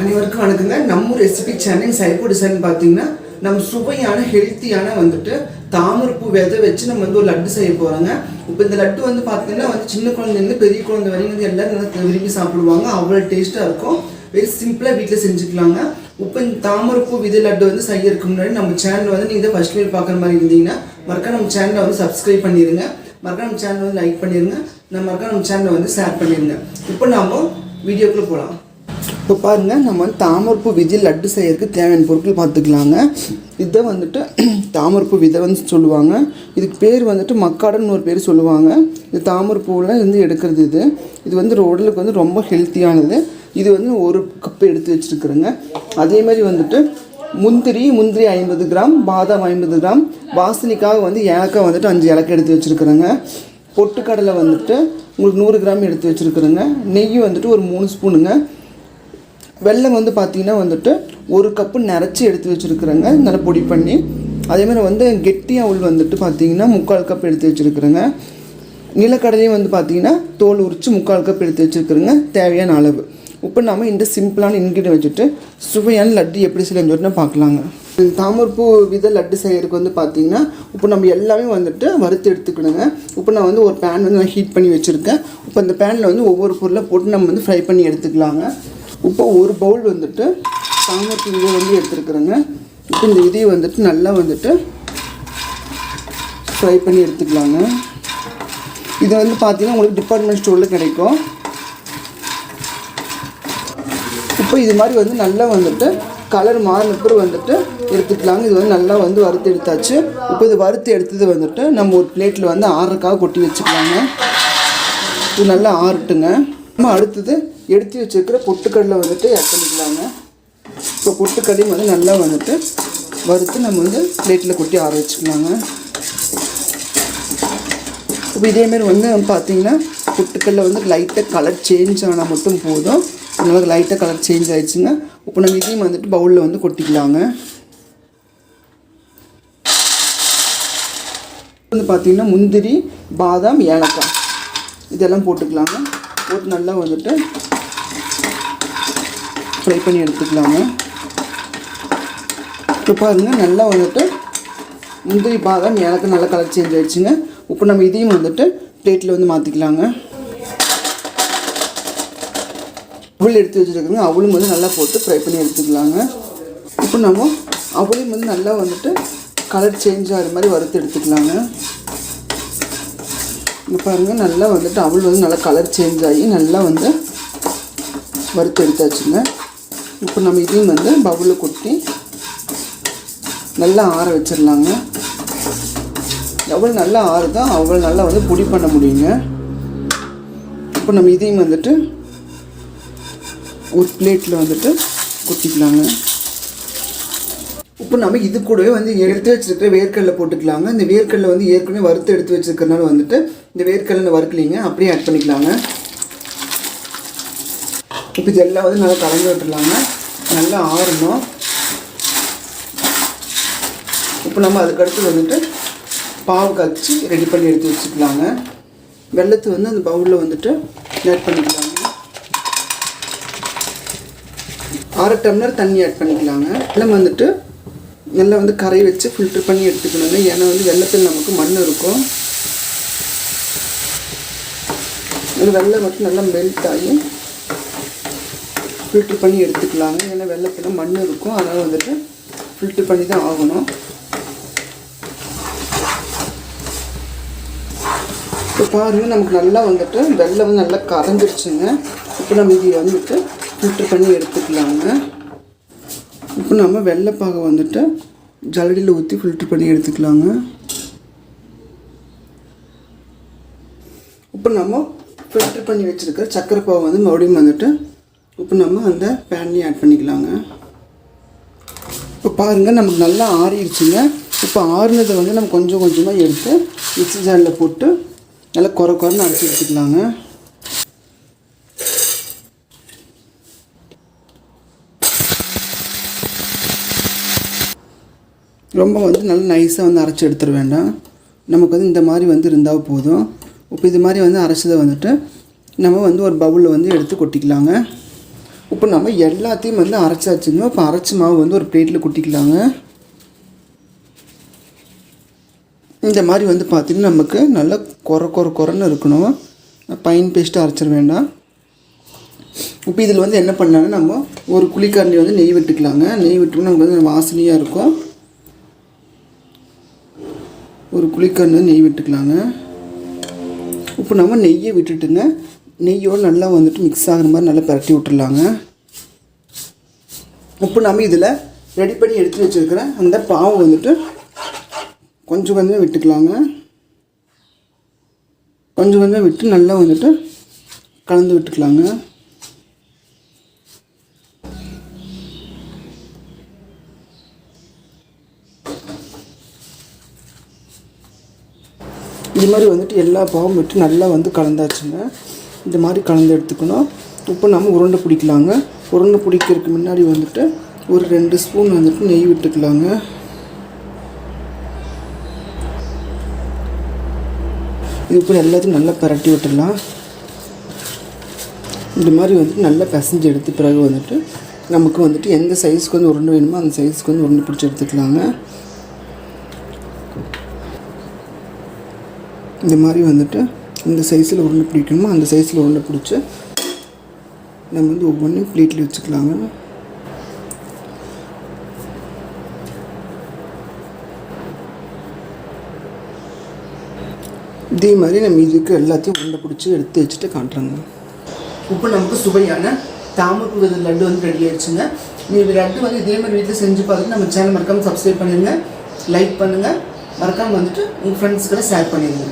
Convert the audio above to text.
அனைவருக்கும் வணக்கங்க. நம்ம ரெசிபி சேனல் சைப்போ டிசைன் பார்த்தீங்கன்னா நம்ம சுவையான ஹெல்த்தியான வந்துட்டு தாமரைப்பூ விதை வச்சு நம்ம வந்து ஒரு லட்டு செய்ய போகிறோங்க இப்போ இந்த லட்டு வந்து பார்த்தீங்கன்னா வந்து சின்ன குழந்தைலேருந்து பெரிய குழந்தை வரைக்கும் வந்து எல்லாரும் நல்லா விரும்பி சாப்பிடுவாங்க. அவ்வளோ டேஸ்ட்டாக இருக்கும். வெரி சிம்பிளாக வீட்டில் செஞ்சுக்கலாங்க. இப்போ இந்த தாமரைப்பூ விதை லட்டு வந்து செய்யறதுக்கு முன்னாடி நம்ம சேனல் வந்து நீங்கள் ஃபஸ்ட் டைம் பார்க்குற மாதிரி இருந்தீங்கன்னா மறக்காம நம்ம சேனலை வந்து சப்ஸ்கிரைப் பண்ணிடுங்க மறக்காம நம்ம சேனலை வந்து லைக் பண்ணிடுங்க நம்ம மறக்காம நம்ம சேனலை வந்து ஷேர் பண்ணிடுங்க இப்போ நாம் வீடியோக்குள்ளே போகலாம் இப்போ பாருங்க நம்ம வந்து தாமரைப்பூ விதை லட்டு செய்யறதுக்கு தேவையான பொருட்கள் பார்த்துக்கலாங்க. இதை வந்துட்டு தாமரைப்பூ விதை வந்து சொல்லுவாங்க. இதுக்கு பேர் வந்துட்டு மக்காடன்னு ஒரு பேர் சொல்லுவாங்க. இது தாமரைப்பூவில் இருந்து எடுக்கிறது இது. இது வந்து உடலுக்கு வந்து ரொம்ப ஹெல்த்தியானது. இது வந்து ஒரு கப் எடுத்து வச்சுருக்குறேங்க. அதே மாதிரி வந்துட்டு முந்திரி முந்திரி ஐம்பது கிராம் பாதாம் ஐம்பது கிராம் வாசனைக்காக வந்து ஏலக்காய் வந்துட்டு அஞ்சு ஏலக்காய் எடுத்து வச்சுருக்குறேங்க. பொட்டுக்கடலை வந்துட்டு உங்களுக்கு நூறு கிராம் எடுத்து வச்சுருக்குறேங்க. நெய் வந்துட்டு ஒரு மூணு ஸ்பூனுங்க. வெல்லம் வந்து பார்த்தீங்கன்னா வந்துட்டு ஒரு கப்பு நிறச்சி எடுத்து வச்சுருக்குறேங்க. நல்லா பொடி பண்ணி. அதே மாதிரி வந்து கெட்டி அவுள் வந்துட்டு பார்த்தீங்கன்னா முக்கால் கப் எடுத்து வச்சுருக்குறேங்க. நிலக்கடலையும் வந்து பார்த்திங்கன்னா தோல் உரித்து முக்கால் கப் எடுத்து வச்சுருக்குறேங்க. தேவையான அளவு. இப்போ நம்ம இந்த சிம்பிளான இன்க்ரீடியன் வச்சுட்டு சுவையான லட்டு எப்படி செய்யணும்னு பார்க்கலாங்க தாமரைப்பூ வித லட்டு செய்யறதுக்கு வந்து பார்த்திங்கன்னா இப்போ நம்ம எல்லாமே வந்துட்டு வறுத்து எடுத்துக்கணுங்க. இப்போ நான் வந்து ஒரு பேன் வந்து நான் ஹீட் பண்ணி வச்சுருக்கேன். இப்போ அந்த பேனில் வந்து ஒவ்வொரு பொருளை போட்டு நம்ம வந்து ஃப்ரை பண்ணி எடுத்துக்கலாங்க. இப்போ ஒரு பவுல் வந்துட்டு தாமரைப்பூ விதை வந்து எடுத்துருக்குறேங்க. இப்போ இந்த இதையை வந்துட்டு நல்லா வந்துட்டு ஃப்ரை பண்ணி எடுத்துக்கலாங்க. இது வந்து பார்த்தீங்கன்னா உங்களுக்கு டிபார்ட்மெண்ட் ஸ்டோரில் கிடைக்கும். இப்போ இது மாதிரி வந்து நல்லா வந்துட்டு கலர் மாறின பிறகு வந்துட்டு எடுத்துக்கலாங்க. இது வந்து நல்லா வந்து வறுத்து எடுத்தாச்சு. இப்போ இது வறுத்து எடுத்தது வந்துட்டு நம்ம ஒரு பிளேட்டில் வந்து ஆறுக்காக கொட்டி வச்சுக்கலாங்க. இது நல்லா ஆறட்டுங்க. நம்ம அடுத்தது எடுத்து வச்சுருக்கிற பொட்டுக்கடலை வந்துட்டு ஆட் பண்ணிக்கலாங்க. இப்போ பொட்டுக்கடலையும் வந்து நல்லா வந்துட்டு வறுத்து நம்ம வந்து பிளேட்டில் கொட்டி ஆற வச்சுக்கலாங்க. இப்போ இதேமாரி வந்து பார்த்தீங்கன்னா பொட்டுக்கடலை வந்து லைட்டாக கலர் சேஞ்ச் ஆனால் மட்டும் போதும். நல்லா லைட்டாக கலர் சேஞ்ச் ஆகிடுச்சுங்க இப்போ நம்ம இதையும் வந்துட்டு பவுலில் வந்து கொட்டிக்கலாங்க. வந்து பார்த்தீங்கன்னா முந்திரி பாதாம் ஏலக்காய் இதெல்லாம் போட்டுக்கலாங்க. போட்டு நல்லா வந்துட்டு ஃப்ரை பண்ணி எடுத்துக்கலாங்க. இப்போ பாருங்கள் நல்லா வந்துட்டு முந்திரி பாதாம் எனக்கு நல்லா கலர் சேஞ்ச் ஆயிடுச்சுங்க. இப்போ நம்ம இதையும் வந்துட்டு பிளேட்டில் வந்து மாற்றிக்கலாங்க அவள் எடுத்து வச்சுருக்கோங்க அவளும் வந்து நல்லா போட்டு ஃப்ரை பண்ணி எடுத்துக்கலாங்க. இப்போ நம்ம அவளையும் வந்து நல்லா வந்துட்டு கலர் சேஞ்ச் ஆகிற மாதிரி வறுத்து எடுத்துக்கலாங்க. இங்கே பாருங்கள் நல்லா வந்துட்டு அவள் வந்து நல்லா கலர் சேஞ்ச் ஆகி நல்லா வந்து வறுத்து எடுத்தாச்சுங்க. இப்போ நம்ம இதையும் வந்து பவுலில் கொட்டி நல்லா ஆற வச்சிடலாங்க. எவ்வளோ நல்லா ஆறுதோ அவ்வளோ நல்லா வந்து பொடி பண்ண முடியுங்க. இப்போ நம்ம இதையும் வந்துட்டு ஒரு பிளேட்டில் வந்துட்டு கொட்டிக்கலாங்க. இப்போ நம்ம இது கூடவே வந்து எடுத்து வச்சிருக்கிற வேர்க்கடலை போட்டுக்கலாங்க. இந்த வேர்க்கடலை வந்து ஏற்கனவே வறுத்து எடுத்து வச்சுருக்கறனால வந்துட்டு இந்த வேர்க்கடலை வறுக்கலிங்க அப்படியே ஆட் பண்ணிக்கலாங்க. இப்போ இது வந்து நல்லா கலந்து விட்டுடலாங்க. நல்லா ஆறணும். இப்போ நம்ம அதுக்கடுத்து வந்துட்டு பாவு காய்ச்சி ரெடி பண்ணி எடுத்து வச்சுக்கலாங்க. வெள்ளத்தை வந்து அந்த பவுலில் வந்துட்டு ஆட் பண்ணிக்கலாங்க. அரை டம்ளர் தண்ணி ஆட் பண்ணிக்கலாங்க. வெள்ளம் வந்துட்டு நல்லா வந்து கரை வச்சு ஃபில்டர் பண்ணி எடுத்துக்கணுங்க. ஏன்னா வந்து வெள்ளத்தில் நமக்கு மண் இருக்கும். இது வெள்ளை மட்டும் நல்லா மெல்ட் ஆகி ஃபில்ட்ரு பண்ணி எடுத்துக்கலாங்க. ஏன்னா வெள்ளத்தில் மண் இருக்கும். அதனால் வந்துட்டு ஃபில்ட்ரு பண்ணி தான் ஆகணும். இப்போ பாருங்கள் நமக்கு நல்லா வந்துட்டு வெள்ளம் வந்து நல்லா கரைஞ்சிருச்சுங்க. இப்போ நம்ம இதை வந்துட்டு ஃபில்ட்ரு பண்ணி எடுத்துக்கலாங்க. இப்போ நம்ம வெள்ளைப்பாகை வந்துட்டு ஜல்லடியில் ஊற்றி ஃபில்ட்ரு பண்ணி எடுத்துக்கலாங்க. இப்போ நம்ம ஃபில்டர் பண்ணி வச்சுருக்க சக்கரை பாவை வந்து மறுபடியும் வந்துட்டு இப்போ நம்ம அந்த பேன்லேயும் ஆட் பண்ணிக்கலாங்க. இப்போ பாருங்கள் நமக்கு நல்லா ஆறிடுச்சுங்க. இப்போ ஆறுனதை வந்து நம்ம கொஞ்சம் கொஞ்சமாக எடுத்து மிக்சி ஜாரில் போட்டு நல்லா குறை குறைன்னு அரைச்சி எடுத்துக்கலாங்க. ரொம்ப வந்து நல்லா நைஸாக வந்து அரைச்சி எடுத்துட வேண்டாம். நமக்கு வந்து இந்த மாதிரி வந்து இருந்தால் போதும். இப்போ இது மாதிரி வந்து அரைச்சதை வந்துட்டு நம்ம வந்து ஒரு பவுலில் வந்து எடுத்து கொட்டிக்கலாங்க. இப்போ நம்ம எல்லாத்தையும் வந்து அரைச்சாச்சுங்க. இப்போ அரைச்ச மாவு வந்து ஒரு பிளேட்டில் கொட்டிக்கலாங்க. இந்த மாதிரி வந்து பார்த்திங்கன்னா நமக்கு நல்லா கொர கொர குறைன்னு இருக்கணும். பைன் பேஸ்ட்டு அரைச்சிட வேண்டாம். இப்போ இதில் வந்து என்ன பண்ணலான்னா நம்ம ஒரு குழிக்கரண்டி வந்து நெய் விட்டுக்கலாங்க. நெய் விட்டோம்னா நமக்கு வந்து வாசனையாக இருக்கும். ஒரு குழிக்கரண்டி வந்து நெய் விட்டுக்கலாங்க. இப்போ நம்ம நெய்யை விட்டுட்டுங்க. நெய்யோடு நல்லா வந்துட்டு மிக்ஸ் ஆகிற மாதிரி நல்லா பரட்டி விட்டுடலாங்க இப்போ நம்ம இதில் ரெடி பண்ணி எடுத்து வச்சுருக்கிற அந்த பாவை வந்துட்டு கொஞ்சம் கொஞ்சம் விட்டுக்கலாங்க. கொஞ்சம் கொஞ்சம் விட்டு நல்லா வந்துட்டு கலந்து விட்டுக்கலாங்க. இது மாதிரி வந்துட்டு எல்லா பாகும் விட்டு நல்லா வந்து கலந்தாச்சுங்க. இந்த மாதிரி கலந்து எடுத்துக்கணும். இப்போ நம்ம உருண்டை பிடிக்கலாங்க. உருண்டை பிடிக்கிறதுக்கு முன்னாடி வந்துட்டு ஒரு ரெண்டு ஸ்பூன் வந்துட்டு நெய் விட்டுக்கலாங்க. இது இப்போ எல்லாத்தையும் நல்லா பரட்டி விட்டுடலாம். இந்த மாதிரி வந்துட்டு நல்லா பிசைஞ்சு எடுத்த பிறகு வந்துட்டு நமக்கு வந்துட்டு எந்த சைஸ்க்கு வந்து உருண்டை வேணுமோ அந்த சைஸ்க்கு வந்து உருண்டை பிடிச்சி எடுத்துக்கலாங்க. இந்த மாதிரி வந்துட்டு இந்த சைஸில் உருண்டை பிடிக்கணுமோ அந்த சைஸில் உருண்டை பிடிச்சி நம்ம வந்து ஒவ்வொன்றையும் பிளேட்டில் வச்சுக்கலாங்க. இதே மாதிரி நம்ம இதுக்கு எல்லாத்தையும் உருண்டை பிடிச்சி எடுத்து வச்சுட்டு காட்டுறாங்க. இப்போ நமக்கு சுவையான தாமரை வித லட்டு வந்து ரெடி ஆயிடுச்சுங்க. நீங்கள் லட்டு வந்து இதே மாதிரி வீட்டில் செஞ்சு பார்த்துட்டு நம்ம சேனல் மறக்காமல் சப்ஸ்கிரைப் பண்ணிடுங்க. லைக் பண்ணுங்கள் மறக்காமல் வந்துட்டு உங்கள் ஃப்ரெண்ட்ஸ் கூட ஷேர் பண்ணிடுங்க.